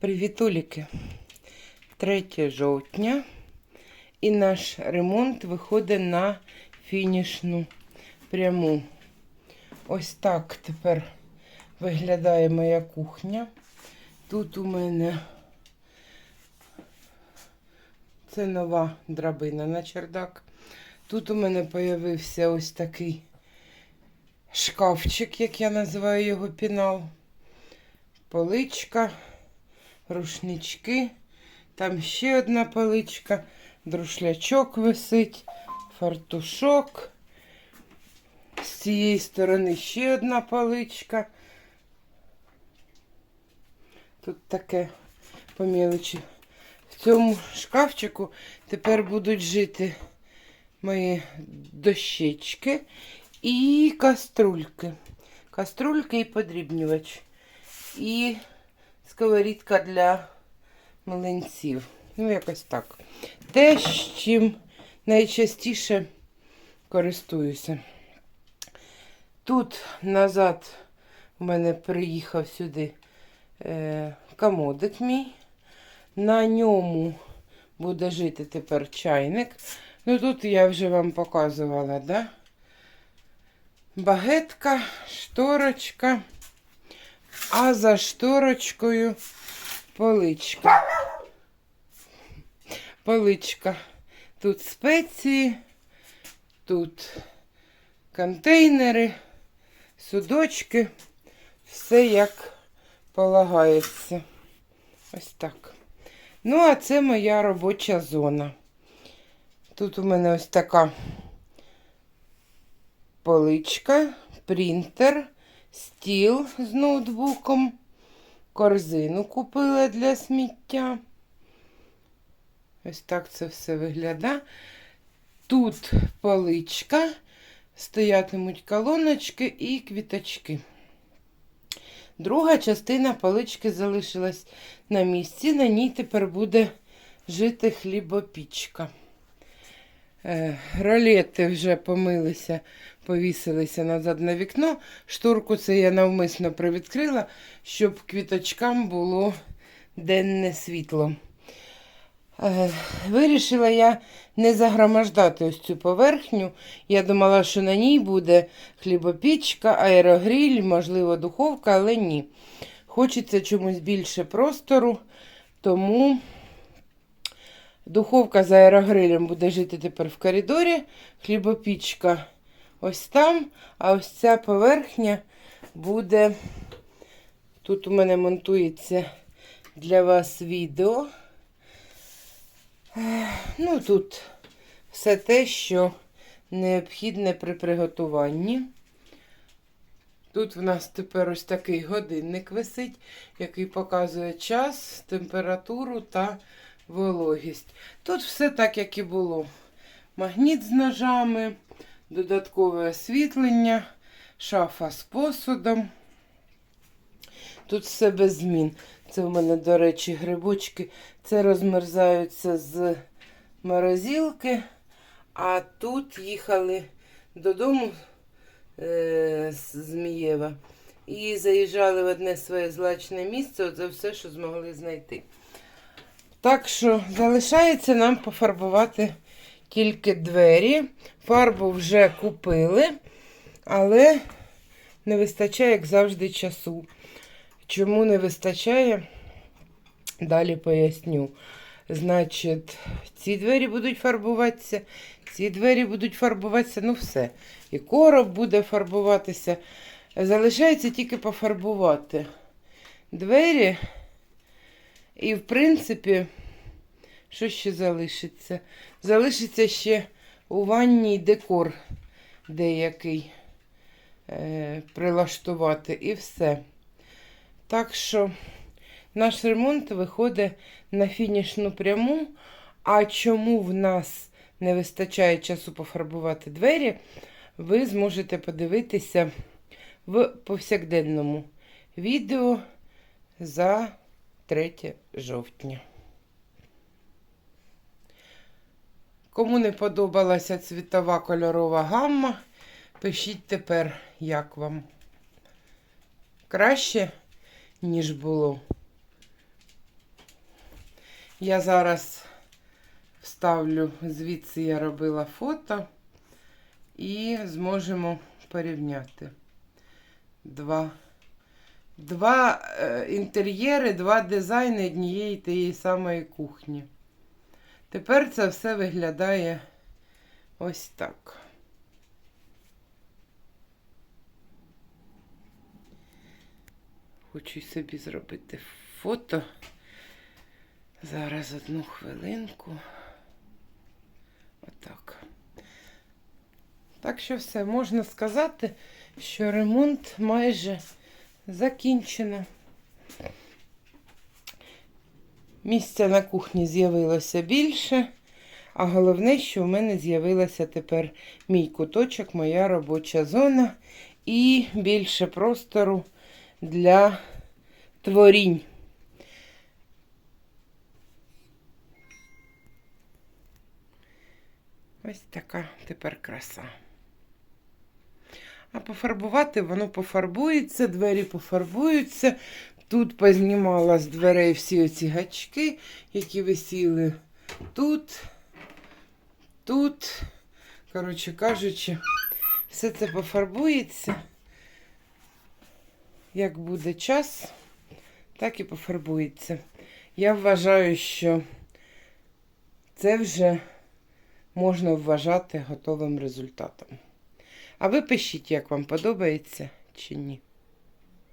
Привітуліки. 3 жовтня. І наш ремонт виходить на фінішну пряму. Ось так тепер виглядає моя кухня. Тут у мене це нова драбина на чердак. Тут у мене з'явився ось такий шкафчик, як я називаю його пінал. Поличка, рушнички. Там ще одна поличка, друшлячок висить, фартушок. З цієї сторони ще одна поличка. Тут таке по. В цьому шкафчику тепер будуть жити мої дощечки і каструльки. Каструльки і подрібнювач. І сковорідка для млинців. Ну, якось так. Те, з чим найчастіше користуюся. Тут назад у мене приїхав сюди е, комодик мій. На ньому буде жити тепер чайник. Ну тут я вже вам показувала, да? Багетка, шторочка, а за шторочкою поличка. Поличка. Тут спеції, тут контейнери, судочки, все як полагається. Ось так. Ну, а це моя робоча зона. Тут у мене ось така поличка, принтер, стіл з ноутбуком, корзину купила для сміття. Ось так це все виглядає. Тут поличка, стоятимуть колоночки і квіточки. Друга частина палички залишилась на місці. На ній тепер буде жити хлібопічка. Е, ролети вже помилися, повісилися назад на вікно. Шторку це я навмисно привідкрила, щоб квіточкам було денне світло. Е, Вирішила я не загромождати ось цю поверхню. Я думала, що на ній буде хлібопічка, аерогріль, можливо, духовка, але ні. Хочеться чомусь більше простору, тому духовка з аерогрилем буде жити тепер в коридорі, хлібопічка ось там, а ось ця поверхня буде. Тут у мене монтується для вас відео. Ну, тут все те, що необхідне при приготуванні. Тут в нас тепер ось такий годинник висить, який показує час, температуру та вологість. Тут все так, як і було. Магніт з ножами, додаткове освітлення, шафа з посудом. Тут все без змін. Це в мене, до речі, грибочки. Це розмерзаються з морозилки. А тут їхали додому е, з Змієва. І заїжджали в одне своє злачне місце. Оце все, що змогли знайти. Так що залишається нам пофарбувати тільки двері. Фарбу вже купили, але не вистачає, як завжди, часу. Чому не вистачає? Далі поясню. Значить, ці двері будуть фарбуватися, ці двері будуть фарбуватися, ну все. І короб буде фарбуватися. Залишається тільки пофарбувати двері. І, в принципі, що ще залишиться? Залишиться ще у ванній декор деякий е, прилаштувати і все. Так що наш ремонт виходить на фінішну пряму. А чому в нас не вистачає часу пофарбувати двері, ви зможете подивитися в повсякденному відео за 3 жовтня. Кому не подобалася цвітова кольорова гамма, пишіть тепер, як вам. Краще? ніж було. Я зараз вставлю, звідси я робила фото і зможемо порівняти. Два, два е, інтер'єри, два дизайни однієї тієї самої кухні. Тепер це все виглядає ось так. Хочу собі зробити фото. Зараз одну хвилинку. Отак. Так що все, можна сказати, що ремонт майже закінчено. Місця на кухні з'явилося більше, а головне, що в мене з'явилася тепер мій куточок, моя робоча зона і більше простору для творінь. Ось така тепер краса. А пофарбувати воно пофарбується, двері пофарбуються. Тут познімала з дверей всі оці гачки, які висіли тут, тут. Коротше кажучи, все це пофарбується. Як буде час, так і пофарбується. Я вважаю, що це вже можна вважати готовим результатом. А ви пишіть, як вам подобається чи ні.